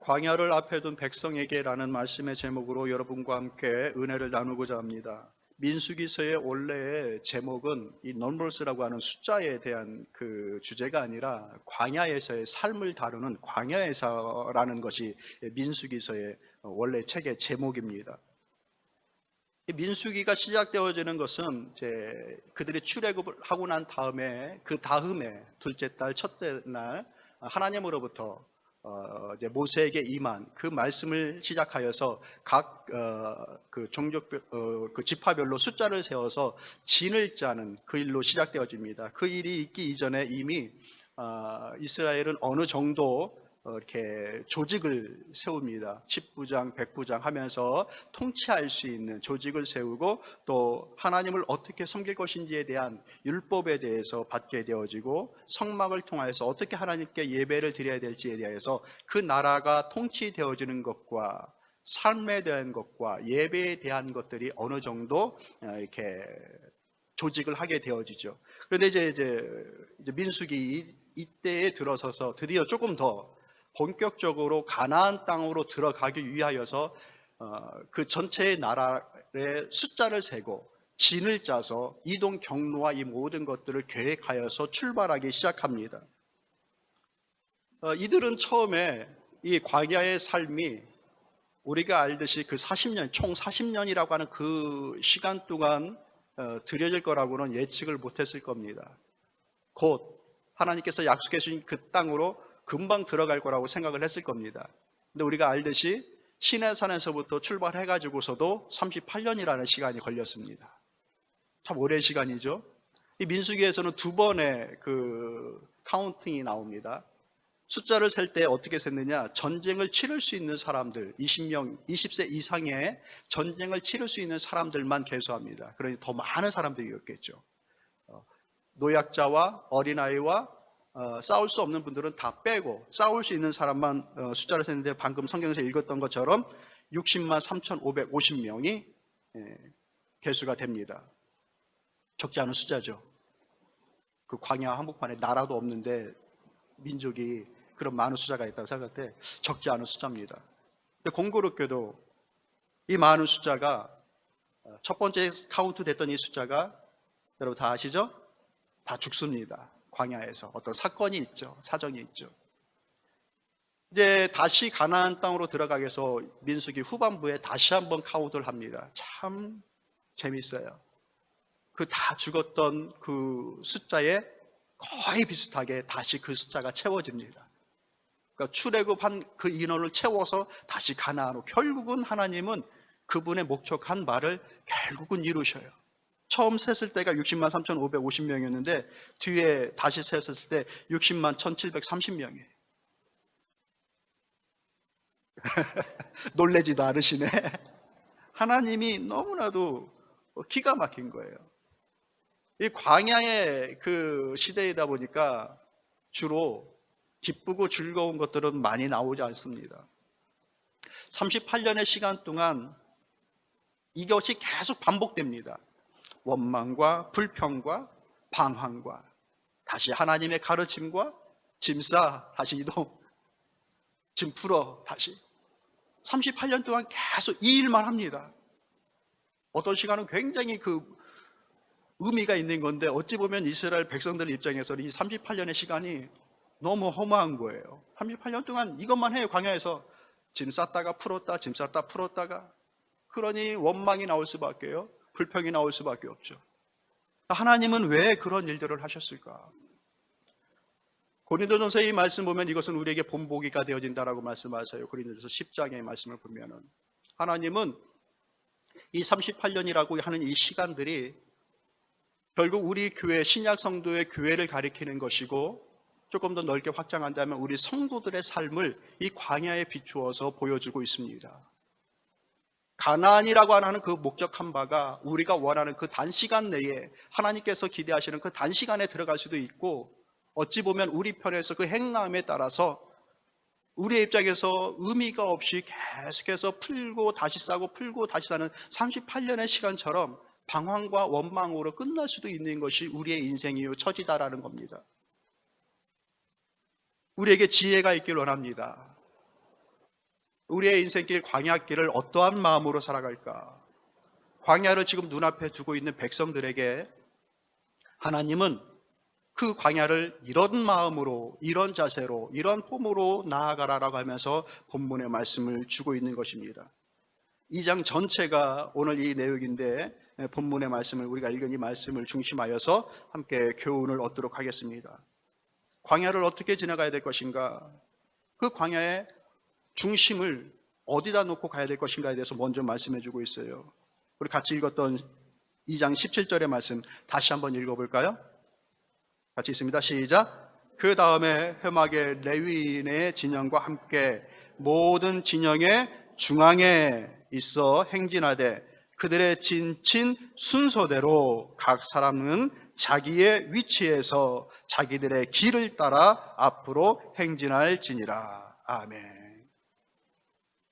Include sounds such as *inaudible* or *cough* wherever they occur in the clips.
광야를 앞에 둔 백성에게라는 말씀의 제목으로 여러분과 함께 은혜를 나누고자 합니다. 민수기서의 원래의 제목은 이 넘버스라고 하는 숫자에 대한 그 주제가 아니라 광야에서의 삶을 다루는 광야에서라는 것이 민수기서의 원래 책의 제목입니다. 이 민수기가 시작되어지는 것은 이제 그들이 출애굽을 하고 난 다음에 그 다음에 둘째 달, 첫째 날 하나님으로부터 어, 이제 모세에게 임한 그 말씀을 시작하여서 각 어, 그 종족 어, 그 지파별로 숫자를 세워서 진을 짜는 그 일로 시작되어집니다. 그 일이 있기 이전에 이미 어, 이스라엘은 어느 정도 어, 이렇게 조직을 세웁니다. 10부장, 100부장 하면서 통치할 수 있는 조직을 세우고 또 하나님을 어떻게 섬길 것인지에 대한 율법에 대해서 받게 되어지고 성막을 통하여서 어떻게 하나님께 예배를 드려야 될지에 대해서 그 나라가 통치되어지는 것과 삶에 대한 것과 예배에 대한 것들이 어느 정도 어, 이렇게 조직을 하게 되어지죠. 그런데 이제 이제, 민수기 이때에 들어서서 드디어 조금 더 본격적으로 가나안 땅으로 들어가기 위하여서 어, 그 전체의 나라의 숫자를 세고 진을 짜서 이동 경로와 이 모든 것들을 계획하여서 출발하기 시작합니다. 어, 이들은 처음에 이 광야의 삶이 우리가 알듯이 그 40년, 총 40년이라고 하는 그 시간 동안 어, 들여질 거라고는 예측을 못했을 겁니다. 곧 하나님께서 약속해 주신 그 땅으로 금방 들어갈 거라고 생각을 했을 겁니다. 근데 우리가 알듯이 시내산에서부터 출발해가지고서도 38년이라는 시간이 걸렸습니다. 참 오랜 시간이죠. 이 민수기에서는 두 번의 그 카운팅이 나옵니다. 숫자를 셀 때 어떻게 셌느냐? 전쟁을 치를 수 있는 사람들, 20명, 20세 이상의 전쟁을 치를 수 있는 사람들만 계수합니다. 그러니 더 많은 사람들이었겠죠. 어, 노약자와 어린아이와 어, 싸울 수 없는 분들은 다 빼고 싸울 수 있는 사람만 어, 숫자를 셌는데 방금 성경에서 읽었던 것처럼 60만 3,550명이 예, 개수가 됩니다. 적지 않은 숫자죠. 그 광야 한복판에 나라도 없는데 민족이 그런 많은 숫자가 있다고 생각할 때 적지 않은 숫자입니다. 근데 공교롭게도 이 많은 숫자가 어, 첫 번째 카운트 됐던 이 숫자가 여러분 다 아시죠? 다 죽습니다. 광야에서 어떤 사건이 있죠. 사정이 있죠. 이제 다시 가나안 땅으로 들어가기 위해서 민수기 후반부에 다시 한번 카운트를 합니다. 참 재밌어요. 그 다 죽었던 그 숫자에 거의 비슷하게 다시 그 숫자가 채워집니다. 그러니까 출애굽한 그 인원을 채워서 다시 가나안으로 결국은 하나님은 그분의 목적한 말을 결국은 이루셔요. 처음 셌을 때가 60만 3,550명이었는데 뒤에 다시 셌을 때 60만 1,730명이에요. *laughs* 놀래지도 않으시네. 하나님이 너무나도 기가 막힌 거예요. 이 광야의 그 시대이다 보니까 주로 기쁘고 즐거운 것들은 많이 나오지 않습니다. 38년의 시간 동안 이것이 계속 반복됩니다. 원망과 불평과 방황과 다시 하나님의 가르침과 짐싸 *laughs* 다시 이동 짐 풀어 다시 38년 동안 계속 이 일만 합니다. 어떤 시간은 굉장히 그 의미가 있는 건데 어찌 보면 이스라엘 백성들 입장에서는 이 38년의 시간이 너무 허무한 거예요. 38년 동안 이것만 해요. 광야에서 짐 쌌다가 풀었다, 짐 쌌다 풀었다가 그러니 원망이 나올 수밖에요. 불평이 나올 수밖에 없죠. 하나님은 왜 그런 일들을 하셨을까? 고린도전서 이 말씀 보면 이것은 우리에게 본보기가 되어진다라고 말씀하세요. 고린도전서 10장의 말씀을 보면은 하나님은 이 38년이라고 하는 이 시간들이 결국 우리 교회 신약 성도의 교회를 가리키는 것이고 조금 더 넓게 확장한다면 우리 성도들의 삶을 이 광야에 비추어서 보여주고 있습니다. 가나안이라고 하는 그 목적한 바가 우리가 원하는 그 단시간 내에 하나님께서 기대하시는 그 단시간에 들어갈 수도 있고 어찌 보면 우리 편에서 그 행함에 따라서 우리의 입장에서 의미가 없이 계속해서 풀고 다시 싸고 풀고 다시 사는 38년의 시간처럼 방황과 원망으로 끝날 수도 있는 것이 우리의 인생이요 처지다라는 겁니다. 우리에게 지혜가 있길 원합니다. 우리의 인생길 광야길을 어떠한 마음으로 살아갈까? 광야를 지금 눈앞에 두고 있는 백성들에게 하나님은 그 광야를 이런 마음으로, 이런 자세로, 이런 폼으로 나아가라라고 하면서 본문의 말씀을 주고 있는 것입니다. 이 장 전체가 오늘 이 내용인데 본문의 말씀을 우리가 읽은 이 말씀을 중심하여서 함께 교훈을 얻도록 하겠습니다. 광야를 어떻게 지나가야 될 것인가? 그 광야의 중심을 어디다 놓고 가야 될 것인가에 대해서 먼저 말씀해 주고 있어요. 우리 같이 읽었던 2장 17절의 말씀 다시 한번 읽어볼까요? 같이 있습니다. 시작. 그 다음에 회막의 레위인의 진영과 함께 모든 진영의 중앙에 있어 행진하되 그들의 진친 순서대로 각 사람은 자기의 위치에서 자기들의 길을 따라 앞으로 행진할 지니라. 아멘.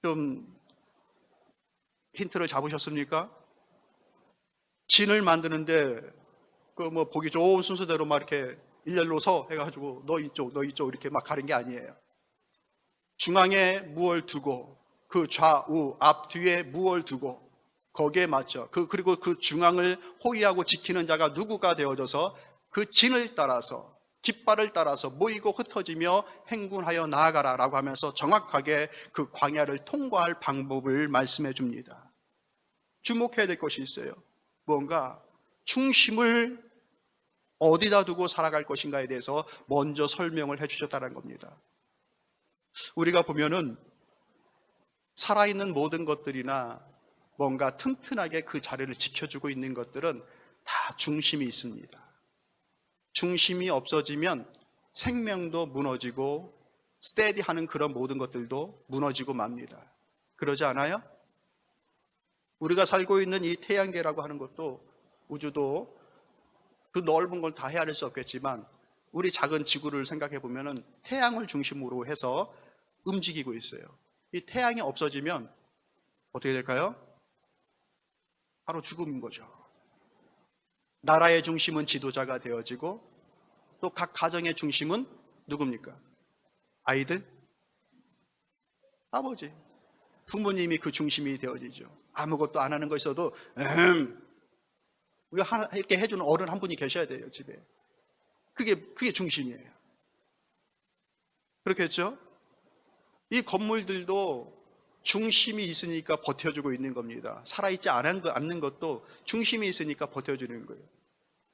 좀 힌트를 잡으셨습니까? 진을 만드는데 그 뭐 보기 좋은 순서대로 막 이렇게 일렬로 서 해가지고 너 이쪽 너 이쪽 이렇게 막 가는 게 아니에요. 중앙에 무얼 두고 그 좌우 앞 뒤에 무얼 두고 거기에 맞죠. 그 그리고 그 중앙을 호위하고 지키는 자가 누구가 되어져서 그 진을 따라서 깃발을 따라서 모이고 흩어지며 행군하여 나아가라라고 하면서 정확하게 그 광야를 통과할 방법을 말씀해 줍니다. 주목해야 될 것이 있어요. 뭔가 중심을 어디다 두고 살아갈 것인가에 대해서 먼저 설명을 해 주셨다는 겁니다. 우리가 보면은 살아있는 모든 것들이나 뭔가 튼튼하게 그 자리를 지켜주고 있는 것들은 다 중심이 있습니다. 중심이 없어지면 생명도 무너지고 스테디 하는 그런 모든 것들도 무너지고 맙니다. 그러지 않아요? 우리가 살고 있는 이 태양계라고 하는 것도 우주도 그 넓은 걸 다 헤아릴 수 없겠지만 우리 작은 지구를 생각해 보면은 태양을 중심으로 해서 움직이고 있어요. 이 태양이 없어지면 어떻게 될까요? 바로 죽음인 거죠. 나라의 중심은 지도자가 되어지고 또 각 가정의 중심은 누굽니까? 아이들? 아버지. 부모님이 그 중심이 되어지죠. 아무것도 안 하는 거 있어도 음, 우리가 하나 이렇게 해주는 어른 한 분이 계셔야 돼요 집에. 그게 그게 중심이에요. 그렇겠죠? 이 건물들도 중심이 있으니까 버텨주고 있는 겁니다. 살아있지 않는 것도 중심이 있으니까 버텨주는 거예요.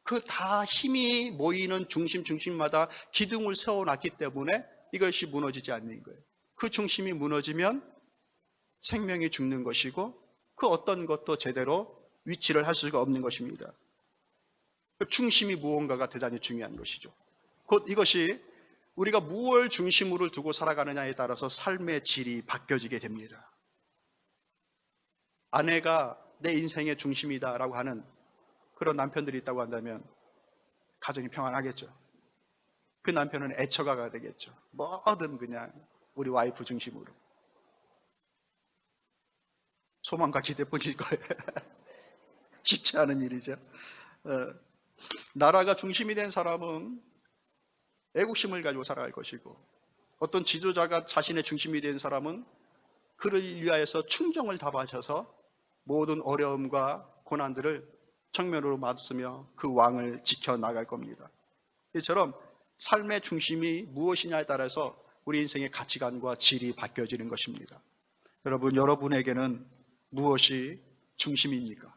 그 다 힘이 모이는 중심 중심마다 기둥을 세워놨기 때문에 이것이 무너지지 않는 거예요. 그 중심이 무너지면 생명이 죽는 것이고 그 어떤 것도 제대로 위치를 할 수가 없는 것입니다. 그 중심이 무언가가 대단히 중요한 것이죠. 곧 이것이 우리가 무엇을 중심으로 두고 살아가느냐에 따라서 삶의 질이 바뀌어지게 됩니다. 아내가 내 인생의 중심이다라고 하는 그런 남편들이 있다고 한다면 가정이 평안하겠죠. 그 남편은 애처가가 되겠죠. 뭐든 그냥 우리 와이프 중심으로. 소망과 기대뿐일 거예요. *laughs* 쉽지 않은 일이죠. 어, 나라가 중심이 된 사람은 애국심을 가지고 살아갈 것이고 어떤 지도자가 자신의 중심이 된 사람은 그를 위하여서 충정을 다하셔서 모든 어려움과 고난들을 정면으로 맞으며 그 왕을 지켜나갈 겁니다. 이처럼 삶의 중심이 무엇이냐에 따라서 우리 인생의 가치관과 질이 바뀌어지는 것입니다. 여러분, 여러분에게는 무엇이 중심입니까?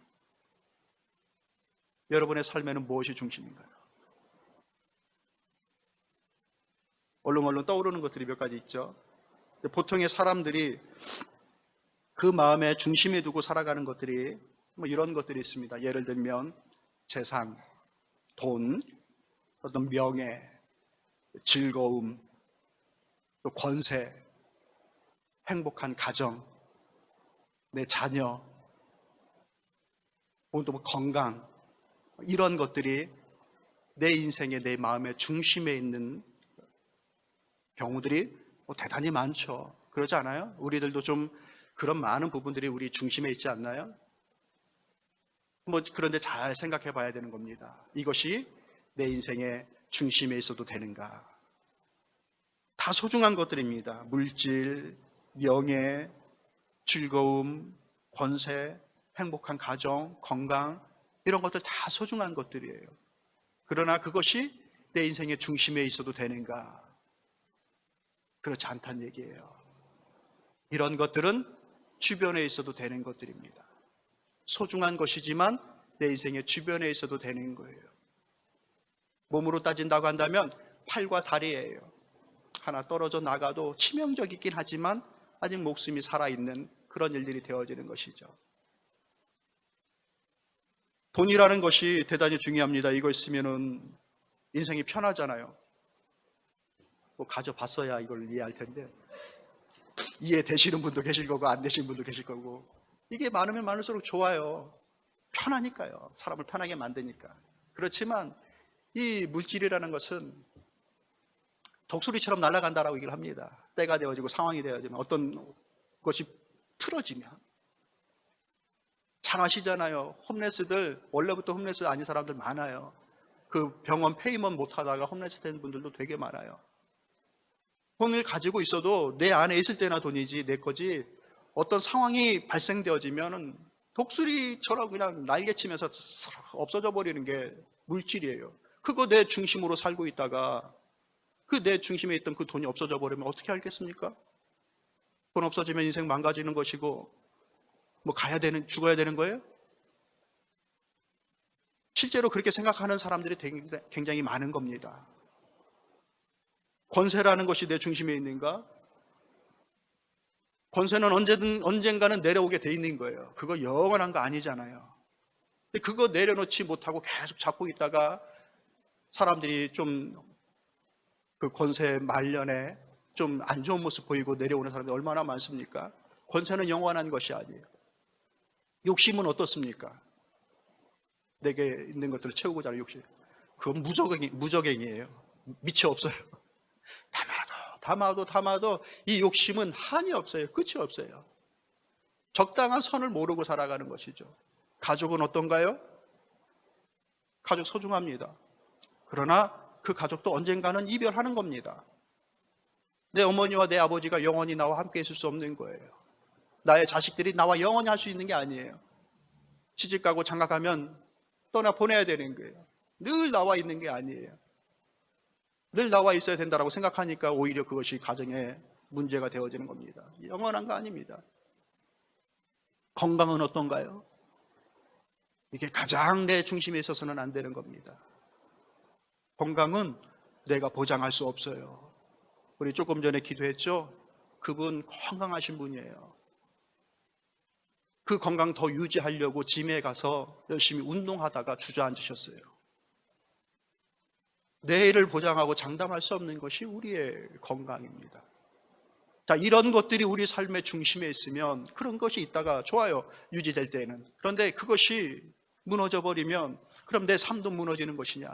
여러분의 삶에는 무엇이 중심인가요? 얼렁얼렁 떠오르는 것들이 몇 가지 있죠. 보통의 사람들이 그 마음에 중심에 두고 살아가는 것들이 뭐 이런 것들이 있습니다. 예를 들면 재산, 돈, 어떤 명예, 즐거움, 또 권세, 행복한 가정, 내 자녀, 또뭐 건강, 이런 것들이 내 인생의 내 마음의 중심에 있는 경우들이 뭐 대단히 많죠. 그러지 않아요? 우리들도 좀 그런 많은 부분들이 우리 중심에 있지 않나요? 뭐 그런데 잘 생각해 봐야 되는 겁니다. 이것이 내 인생의 중심에 있어도 되는가? 다 소중한 것들입니다. 물질, 명예, 즐거움, 권세, 행복한 가정, 건강 이런 것들 다 소중한 것들이에요. 그러나 그것이 내 인생의 중심에 있어도 되는가? 그렇지 않다는 얘기예요. 이런 것들은 주변에 있어도 되는 것들입니다. 소중한 것이지만 내 인생의 주변에 있어도 되는 거예요. 몸으로 따진다고 한다면 팔과 다리예요. 하나 떨어져 나가도 치명적이긴 하지만 아직 목숨이 살아있는 그런 일들이 되어지는 것이죠. 돈이라는 것이 대단히 중요합니다. 이거 있으면은 인생이 편하잖아요. 뭐 가져봤어야 이걸 이해할 텐데 이해되시는 분도 계실 거고 안 되시는 분도 계실 거고 이게 많으면 많을수록 좋아요. 편하니까요. 사람을 편하게 만드니까. 그렇지만 이 물질이라는 것은 독수리처럼 날아간다라고 얘기를 합니다. 때가 되어지고 상황이 되어지면 어떤 것이 틀어지면 잘 아시잖아요. 홈레스들 원래부터 홈레스 아닌 사람들 많아요. 그 병원 페이먼 못 하다가 홈레스 된 분들도 되게 많아요. 돈을 가지고 있어도 내 안에 있을 때나 돈이지 내 거지 어떤 상황이 발생되어지면은 독수리처럼 그냥 날개치면서 싹 없어져 버리는 게 물질이에요. 그거 내 중심으로 살고 있다가 그 내 중심에 있던 그 돈이 없어져 버리면 어떻게 알겠습니까? 돈 없어지면 인생 망가지는 것이고 뭐 가야 되는 죽어야 되는 거예요? 실제로 그렇게 생각하는 사람들이 굉장히 많은 겁니다. 권세라는 것이 내 중심에 있는가? 권세는 언제든 언젠가는 내려오게 돼 있는 거예요. 그거 영원한 거 아니잖아요. 그거 내려놓지 못하고 계속 잡고 있다가 사람들이 좀 그 권세 말년에 좀 안 좋은 모습 보이고 내려오는 사람들이 얼마나 많습니까? 권세는 영원한 것이 아니에요. 욕심은 어떻습니까? 내게 있는 것들을 채우고자 하는 욕심. 그건 무적행, 무적행이에요. 미치 없어요. 담아도, 담아도, 담아도 이 욕심은 한이 없어요. 끝이 없어요. 적당한 선을 모르고 살아가는 것이죠. 가족은 어떤가요? 가족 소중합니다. 그러나 그 가족도 언젠가는 이별하는 겁니다. 내 어머니와 내 아버지가 영원히 나와 함께 있을 수 없는 거예요. 나의 자식들이 나와 영원히 할 수 있는 게 아니에요. 시집 가고 장가 가면 떠나 보내야 되는 거예요. 늘 나와 있는 게 아니에요. 늘 나와 있어야 된다고 생각하니까 오히려 그것이 가정의 문제가 되어지는 겁니다. 영원한 거 아닙니다. 건강은 어떤가요? 이게 가장 내 중심에 있어서는 안 되는 겁니다. 건강은 내가 보장할 수 없어요. 우리 조금 전에 기도했죠? 그분 건강하신 분이에요. 그 건강 더 유지하려고 짐에 가서 열심히 운동하다가 주저앉으셨어요. 내일을 보장하고 장담할 수 없는 것이 우리의 건강입니다. 자, 이런 것들이 우리 삶의 중심에 있으면 그런 것이 있다가 좋아요. 유지될 때는. 그런데 그것이 무너져 버리면 그럼 내 삶도 무너지는 것이냐?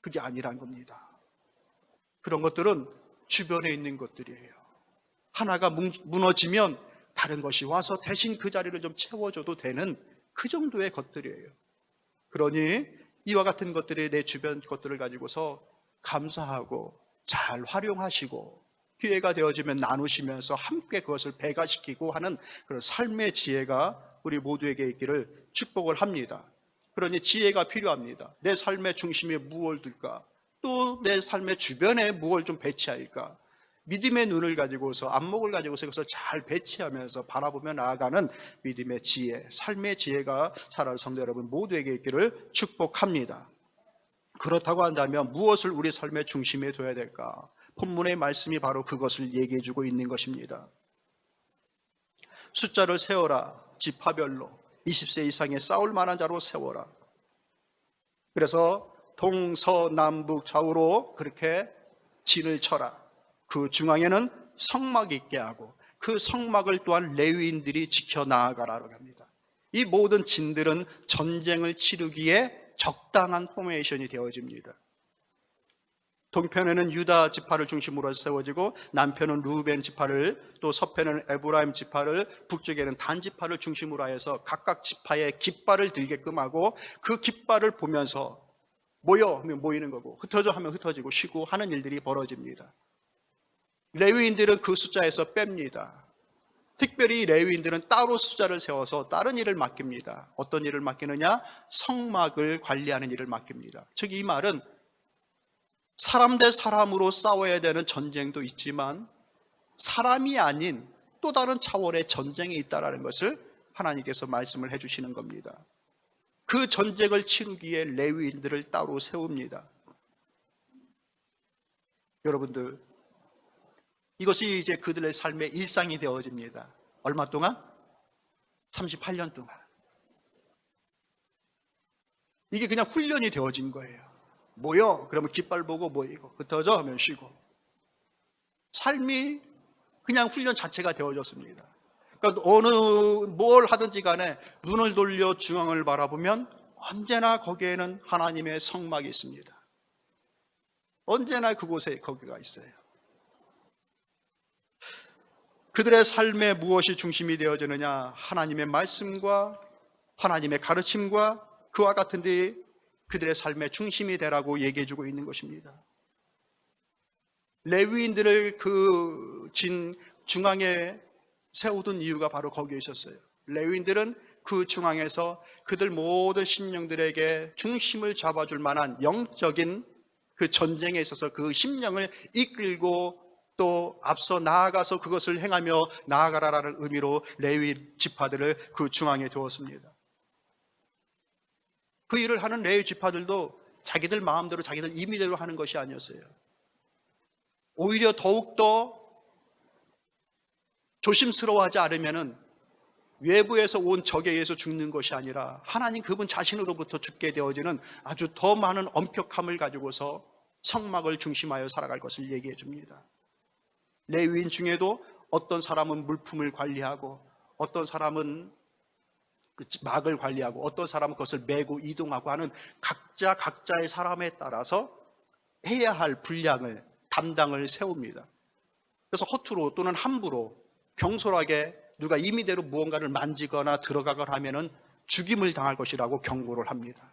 그게 아니란 겁니다. 그런 것들은 주변에 있는 것들이에요. 하나가 무너지면 다른 것이 와서 대신 그 자리를 좀 채워줘도 되는 그 정도의 것들이에요. 그러니 이와 같은 것들이 내 주변 것들을 가지고서 감사하고 잘 활용하시고 기회가 되어지면 나누시면서 함께 그것을 배가시키고 하는 그런 삶의 지혜가 우리 모두에게 있기를 축복을 합니다. 그러니 지혜가 필요합니다. 내 삶의 중심에 무엇을 둘까? 또 내 삶의 주변에 무엇을 좀 배치할까? 믿음의 눈을 가지고서 안목을 가지고서 이것을 잘 배치하면서 바라보며 나아가는 믿음의 지혜, 삶의 지혜가 살아올 성도 여러분 모두에게 있기를 축복합니다. 그렇다고 한다면 무엇을 우리 삶의 중심에 둬야 될까? 본문의 말씀이 바로 그것을 얘기해 주고 있는 것입니다. 숫자를 세워라. 지파별로 20세 이상의 싸울 만한 자로 세워라. 그래서 동서남북 좌우로 그렇게 진을 쳐라. 그 중앙에는 성막이 있게 하고 그 성막을 또한 레위인들이 지켜 나아가라고 합니다. 이 모든 진들은 전쟁을 치르기에 적당한 포메이션이 되어집니다. 동편에는 유다 지파를 중심으로 세워지고 남편은 루벤 지파를 또 서편은 에브라임 지파를 북쪽에는 단 지파를 중심으로 하여서 각각 지파의 깃발을 들게끔 하고 그 깃발을 보면서 모여 하면 모이는 거고 흩어져 하면 흩어지고 쉬고 하는 일들이 벌어집니다. 레위인들은 그 숫자에서 뺍니다. 특별히 레위인들은 따로 숫자를 세워서 다른 일을 맡깁니다. 어떤 일을 맡기느냐? 성막을 관리하는 일을 맡깁니다. 즉 이 말은 사람 대 사람으로 싸워야 되는 전쟁도 있지만 사람이 아닌 또 다른 차원의 전쟁이 있다라는 것을 하나님께서 말씀을 해 주시는 겁니다. 그 전쟁을 치르기에 레위인들을 따로 세웁니다. 여러분들, 이것이 이제 그들의 삶의 일상이 되어집니다. 얼마 동안? 38년 동안. 이게 그냥 훈련이 되어진 거예요. 모여? 그러면 깃발 보고 모이고, 흩어져? 하면 쉬고. 삶이 그냥 훈련 자체가 되어졌습니다. 그러니까 어느 뭘 하든지 간에 눈을 돌려 중앙을 바라보면 언제나 거기에는 하나님의 성막이 있습니다. 언제나 그곳에 거기가 있어요. 그들의 삶에 무엇이 중심이 되어지느냐? 하나님의 말씀과 하나님의 가르침과 그와 같은 데 그들의 삶의 중심이 되라고 얘기해 주고 있는 것입니다. 레위인들을 그 진 중앙에 세우던 이유가 바로 거기에 있었어요. 레위인들은 그 중앙에서 그들 모든 심령들에게 중심을 잡아줄 만한 영적인 그 전쟁에 있어서 그 심령을 이끌고 또 앞서 나아가서 그것을 행하며 나아가라라는 의미로 레위 지파들을 그 중앙에 두었습니다. 그 일을 하는 레위 지파들도 자기들 마음대로 자기들 임의대로 하는 것이 아니었어요. 오히려 더욱더 조심스러워하지 않으면은 외부에서 온 적에 의해서 죽는 것이 아니라 하나님 그분 자신으로부터 죽게 되어지는 아주 더 많은 엄격함을 가지고서 성막을 중심하여 살아갈 것을 얘기해 줍니다. 레위인 중에도 어떤 사람은 물품을 관리하고 어떤 사람은 그 막을 관리하고 어떤 사람은 그것을 메고 이동하고 하는 각자 각자의 사람에 따라서 해야 할 분량을 담당을 세웁니다. 그래서 허투루 또는 함부로 경솔하게 누가 임의대로 무언가를 만지거나 들어가거나 하면은 죽임을 당할 것이라고 경고를 합니다.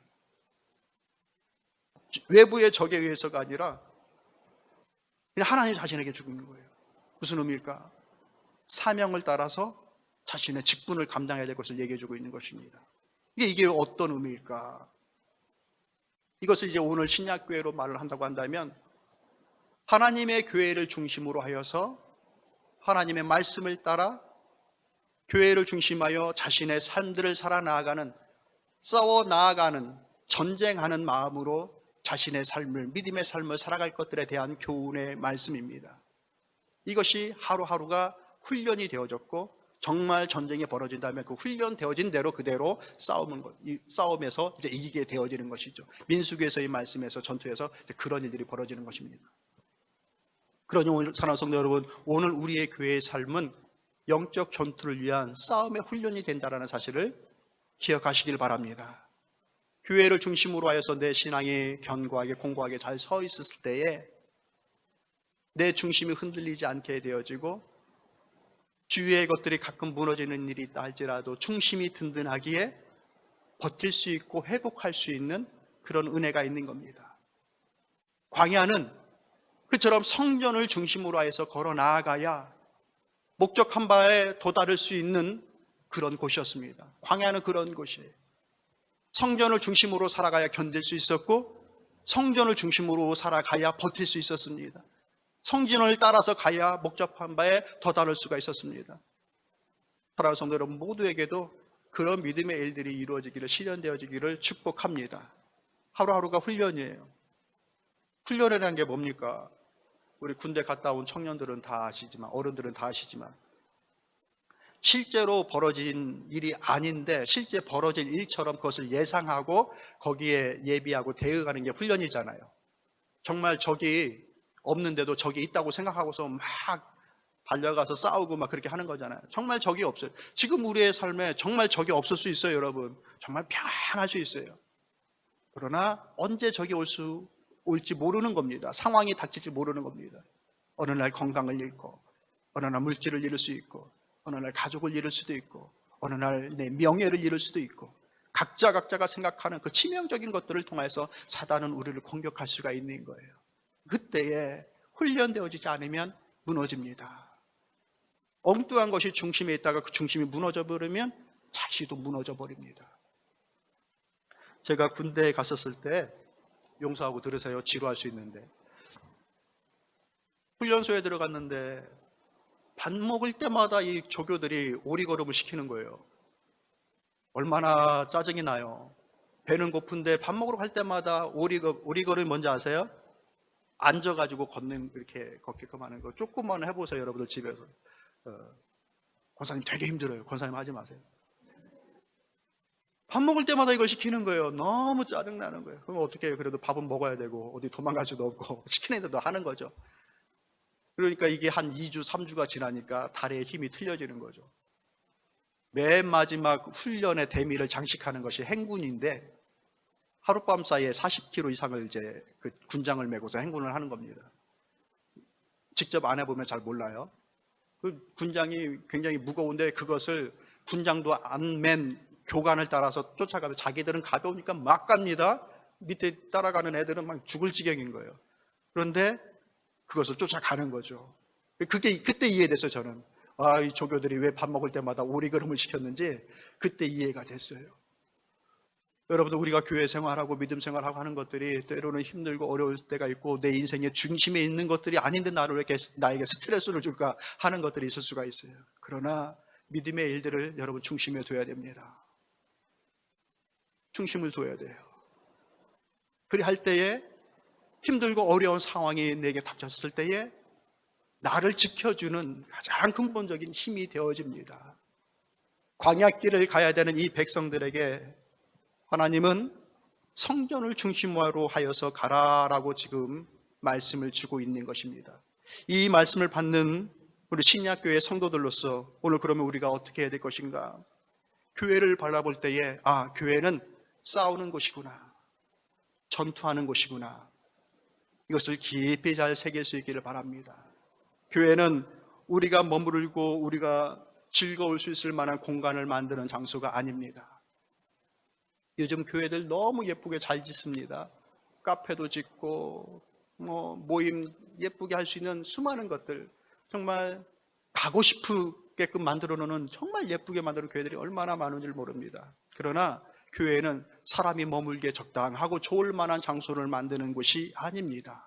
외부의 적에 의해서가 아니라 하나님 자신에게 죽는 거예요. 무슨 의미일까? 사명을 따라서 자신의 직분을 감당해야 될 것을 얘기해 주고 있는 것입니다. 이게, 이게 어떤 의미일까? 이것을 이제 오늘 신약교회로 말을 한다고 한다면 하나님의 교회를 중심으로 하여서 하나님의 말씀을 따라 교회를 중심하여 자신의 삶들을 살아 나아가는 싸워 나아가는 전쟁하는 마음으로 자신의 삶을 믿음의 삶을 살아갈 것들에 대한 교훈의 말씀입니다. 이것이 하루하루가 훈련이 되어졌고 정말 전쟁이 벌어진다면 그 훈련되어진 대로 그대로 것, 싸움에서 이제 이기게 되어지는 것이죠. 민수기에서의 말씀에서 전투에서 그런 일들이 벌어지는 것입니다. 그러니 오늘 사랑하는 성도 여러분, 오늘 우리의 교회의 삶은 영적 전투를 위한 싸움의 훈련이 된다는 사실을 기억하시길 바랍니다. 교회를 중심으로 하여서 내 신앙이 견고하게 공고하게 잘 서 있었을 때에 내 중심이 흔들리지 않게 되어지고 주위의 것들이 가끔 무너지는 일이 있다 할지라도 중심이 든든하기에 버틸 수 있고 회복할 수 있는 그런 은혜가 있는 겁니다. 광야는 그처럼 성전을 중심으로 해서 걸어 나아가야 목적한 바에 도달할 수 있는 그런 곳이었습니다. 광야는 그런 곳이에요. 성전을 중심으로 살아가야 견딜 수 있었고 성전을 중심으로 살아가야 버틸 수 있었습니다. 성전을 따라서 가야 목적한 바에 도달할 수가 있었습니다. 사랑하는 성도 여러분 모두에게도 그런 믿음의 일들이 이루어지기를 실현되어지기를 축복합니다. 하루하루가 훈련이에요. 훈련이라는 게 뭡니까? 우리 군대 갔다 온 청년들은 다 아시지만 어른들은 다 아시지만 실제로 벌어진 일이 아닌데 실제 벌어진 일처럼 그것을 예상하고 거기에 예비하고 대응하는 게 훈련이잖아요. 정말 적이 없는데도 적이 있다고 생각하고서 막 달려가서 싸우고 막 그렇게 하는 거잖아요. 정말 적이 없어요. 지금 우리의 삶에 정말 적이 없을 수 있어요, 여러분. 정말 편안할 수 있어요. 그러나 언제 적이 올 수 올지 모르는 겁니다. 상황이 닥칠지 모르는 겁니다. 어느 날 건강을 잃고, 어느 날 물질을 잃을 수 있고, 어느 날 가족을 잃을 수도 있고, 어느 날 내 명예를 잃을 수도 있고, 각자 각자가 생각하는 그 치명적인 것들을 통해서 사단은 우리를 공격할 수가 있는 거예요. 그때에 훈련되어지지 않으면 무너집니다. 엉뚱한 것이 중심에 있다가 그 중심이 무너져 버리면 자시도 무너져 버립니다. 제가 군대에 갔었을 때 용서하고 들으세요. 지루할 수 있는데 훈련소에 들어갔는데 밥 먹을 때마다 이 조교들이 오리걸음을 시키는 거예요. 얼마나 짜증이 나요. 배는 고픈데 밥 먹으러 갈 때마다 오리걸, 오리걸음 뭔지 아세요? 앉아가지고 걷는, 이렇게 걷게끔 하는 거. 조금만 해보세요, 여러분들 집에서. 어, 권사님 되게 힘들어요. 권사님 하지 마세요. 밥 먹을 때마다 이걸 시키는 거예요. 너무 짜증나는 거예요. 그럼 어떻게 해요? 그래도 밥은 먹어야 되고, 어디 도망갈 수도 없고, *laughs* 시키는 대로 하는 거죠. 그러니까 이게 한 2주, 3주가 지나니까 다리의 힘이 틀려지는 거죠. 맨 마지막 훈련의 대미를 장식하는 것이 행군인데 하룻밤 사이에 40km 이상을 이제 그 군장을 메고서 행군을 하는 겁니다. 직접 안 해보면 잘 몰라요. 그 군장이 굉장히 무거운데 그것을 군장도 안 맨 교관을 따라서 쫓아가면 자기들은 가벼우니까 막 갑니다. 밑에 따라가는 애들은 막 죽을 지경인 거예요. 그런데 그것을 쫓아가는 거죠. 그게 그때 이해됐어요, 저는. 아, 이 조교들이 왜 밥 먹을 때마다 오리걸음을 시켰는지 그때 이해가 됐어요. 여러분들 우리가 교회 생활하고 믿음 생활하고 하는 것들이 때로는 힘들고 어려울 때가 있고 내 인생의 중심에 있는 것들이 아닌데 나를 왜 나에게 스트레스를 줄까 하는 것들이 있을 수가 있어요. 그러나 믿음의 일들을 여러분 중심에 둬야 됩니다. 중심을 둬야 돼요. 그리 할 때에 힘들고 어려운 상황이 내게 닥쳤을 때에 나를 지켜주는 가장 근본적인 힘이 되어집니다. 광야길을 가야 되는 이 백성들에게 하나님은 성전을 중심으로 하여서 가라라고 지금 말씀을 주고 있는 것입니다. 이 말씀을 받는 우리 신약교회 성도들로서 오늘 그러면 우리가 어떻게 해야 될 것인가? 교회를 바라볼 때에 아, 교회는 싸우는 곳이구나. 전투하는 곳이구나. 이것을 깊이 잘 새길 수 있기를 바랍니다. 교회는 우리가 머무르고 우리가 즐거울 수 있을 만한 공간을 만드는 장소가 아닙니다. 요즘 교회들 너무 예쁘게 잘 짓습니다. 카페도 짓고, 뭐, 모임 예쁘게 할 수 있는 수많은 것들. 정말 가고 싶게끔 만들어 놓는 정말 예쁘게 만드는 교회들이 얼마나 많은지 모릅니다. 그러나 교회는 사람이 머물게 적당하고 좋을 만한 장소를 만드는 곳이 아닙니다.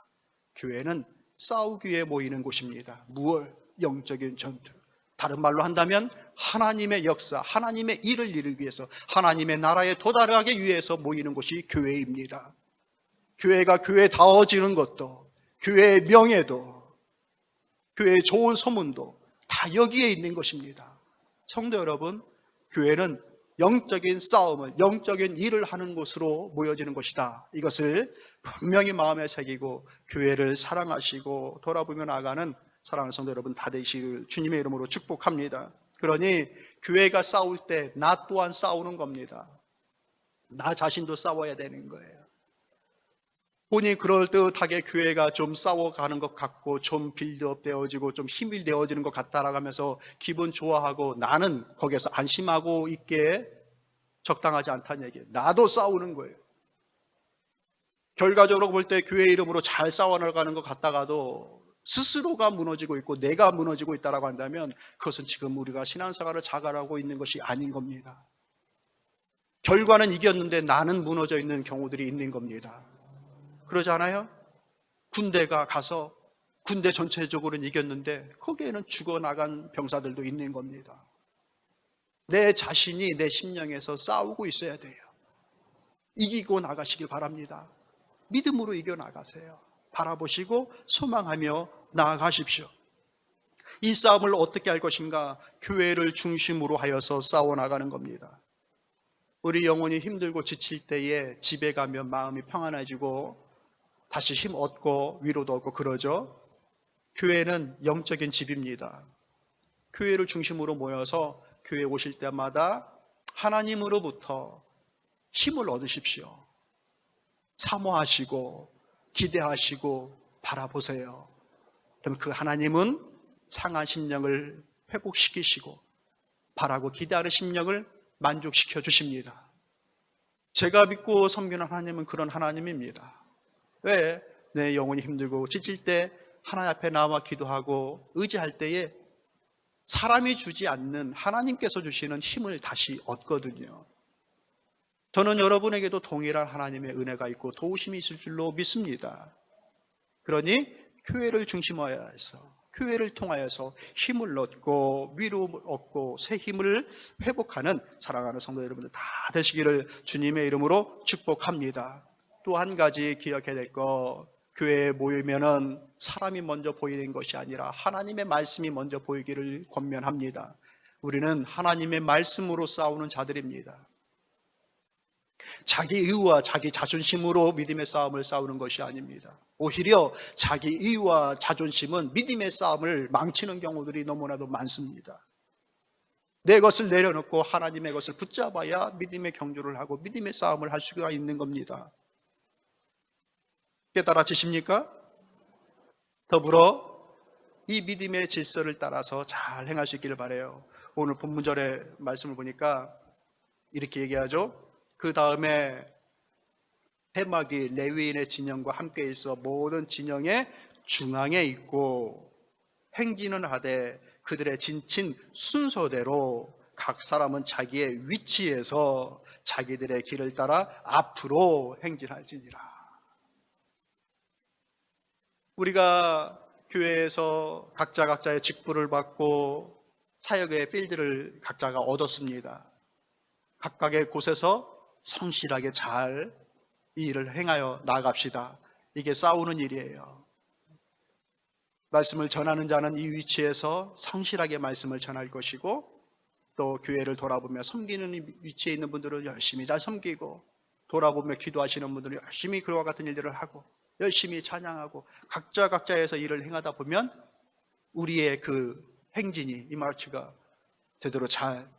교회는 싸우기 위해 모이는 곳입니다. 무얼? 영적인 전투. 다른 말로 한다면 하나님의 역사, 하나님의 일을 이루기 위해서, 하나님의 나라에 도달하기 위해서 모이는 곳이 교회입니다. 교회가 교회다워지는 것도, 교회의 명예도, 교회의 좋은 소문도 다 여기에 있는 것입니다. 성도 여러분, 교회는 영적인 싸움을, 영적인 일을 하는 곳으로 모여지는 것이다. 이것을 분명히 마음에 새기고 교회를 사랑하시고 돌아보며 나가는 사랑하는 성도 여러분 다 되시길 주님의 이름으로 축복합니다. 그러니 교회가 싸울 때 나 또한 싸우는 겁니다. 나 자신도 싸워야 되는 거예요. 본인이 그럴듯하게 교회가 좀 싸워가는 것 같고 좀 빌드업 되어지고 좀 힘이 되어지는 것 같다라고 하면서 기분 좋아하고 나는 거기에서 안심하고 있게 적당하지 않다는 얘기예요. 나도 싸우는 거예요. 결과적으로 볼 때 교회 이름으로 잘 싸워나가는 것 같다가도 스스로가 무너지고 있고 내가 무너지고 있다라고 한다면 그것은 지금 우리가 신앙생활을 자갈하고 있는 것이 아닌 겁니다. 결과는 이겼는데 나는 무너져 있는 경우들이 있는 겁니다. 그러지 않아요? 군대가 가서 군대 전체적으로는 이겼는데 거기에는 죽어나간 병사들도 있는 겁니다. 내 자신이 내 심령에서 싸우고 있어야 돼요. 이기고 나가시길 바랍니다. 믿음으로 이겨 나가세요. 바라보시고 소망하며 나아가십시오. 이 싸움을 어떻게 할 것인가? 교회를 중심으로 하여서 싸워 나가는 겁니다. 우리 영혼이 힘들고 지칠 때에 집에 가면 마음이 평안해지고 다시 힘 얻고 위로도 얻고 그러죠. 교회는 영적인 집입니다. 교회를 중심으로 모여서 교회 오실 때마다 하나님으로부터 힘을 얻으십시오. 사모하시고 기대하시고 바라보세요. 그럼 그 하나님은 상한 심령을 회복시키시고 바라고 기대하는 심령을 만족시켜 주십니다. 제가 믿고 섬기는 하나님은 그런 하나님입니다. 왜? 내 영혼이 힘들고 지칠 때 하나님 앞에 나와 기도하고 의지할 때에 사람이 주지 않는 하나님께서 주시는 힘을 다시 얻거든요. 저는 여러분에게도 동일한 하나님의 은혜가 있고 도우심이 있을 줄로 믿습니다. 그러니 교회를 중심하여 해서 교회를 통하여서 힘을 얻고 위로를 얻고 새 힘을 회복하는 사랑하는 성도 여러분들 다 되시기를 주님의 이름으로 축복합니다. 또 한 가지 기억해야 될거 교회에 모이면은 사람이 먼저 보이는 것이 아니라 하나님의 말씀이 먼저 보이기를 권면합니다. 우리는 하나님의 말씀으로 싸우는 자들입니다. 자기 의와 자기 자존심으로 믿음의 싸움을 싸우는 것이 아닙니다. 오히려 자기 의와 자존심은 믿음의 싸움을 망치는 경우들이 너무나도 많습니다. 내 것을 내려놓고 하나님의 것을 붙잡아야 믿음의 경주를 하고 믿음의 싸움을 할 수가 있는 겁니다. 깨달아지십니까? 더불어 이 믿음의 질서를 따라서 잘 있기를 바래요. 오늘 본문절의 말씀을 보니까 이렇게 얘기하죠. 그 다음에 해막이 레위인의 진영과 함께 있어 모든 진영의 중앙에 있고 행진은 하되 그들의 진친 순서대로 각 사람은 자기의 위치에서 자기들의 길을 따라 앞으로 행진할지니라. 우리가 교회에서 각자 각자의 직분을 받고 사역의 필드를 각자가 얻었습니다. 각각의 곳에서 성실하게 잘이 일을 행하여 나아갑시다. 이게 싸우는 일이에요. 말씀을 전하는 자는 이 위치에서 성실하게 말씀을 전할 것이고 또 교회를 돌아보며 섬기는 위치에 있는 분들은 열심히 잘 섬기고 돌아보며 기도하시는 분들은 열심히 그와 같은 일들을 하고 열심히 찬양하고 각자 각자에서 일을 행하다 보면 우리의 그 행진이 이 마르치가 제대로 잘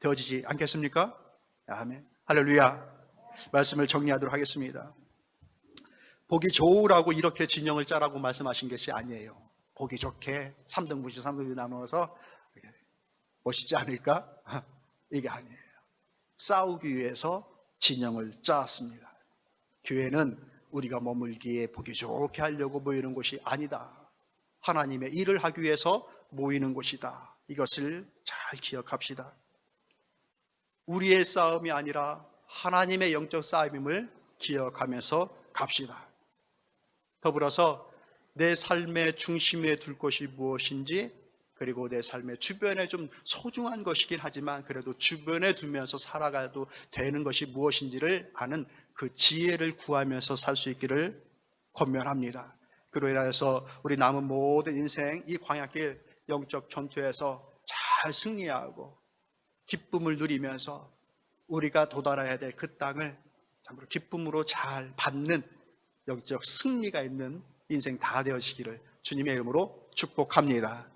되어지지 않겠습니까? 아멘. 할렐루야. 말씀을 정리하도록 하겠습니다. 보기 좋으라고 이렇게 진영을 짜라고 말씀하신 것이 아니에요. 보기 좋게 3등분씩 3등분씩 나누어서 멋있지 않을까? *laughs* 이게 아니에요. 싸우기 위해서 진영을 짜왔습니다. 교회는 우리가 머물기에 보기 좋게 하려고 모이는 곳이 아니다. 하나님의 일을 하기 위해서 모이는 곳이다. 이것을 잘 기억합시다. 우리의 싸움이 아니라 하나님의 영적 싸움임을 기억하면서 갑시다. 더불어서 내 삶의 중심에 둘 것이 무엇인지 그리고 내 삶의 주변에 좀 소중한 것이긴 하지만 그래도 주변에 두면서 살아가도 되는 것이 무엇인지를 아는 그 지혜를 구하면서 살 수 있기를 권면합니다. 그로 인하여서 우리 남은 모든 인생 이 광야길 영적 전투에서 잘 승리하고 기쁨을 누리면서 우리가 도달해야 될 그 땅을 참으로 기쁨으로 잘 받는 영적 승리가 있는 인생 다 되어지기를 주님의 이름으로 축복합니다.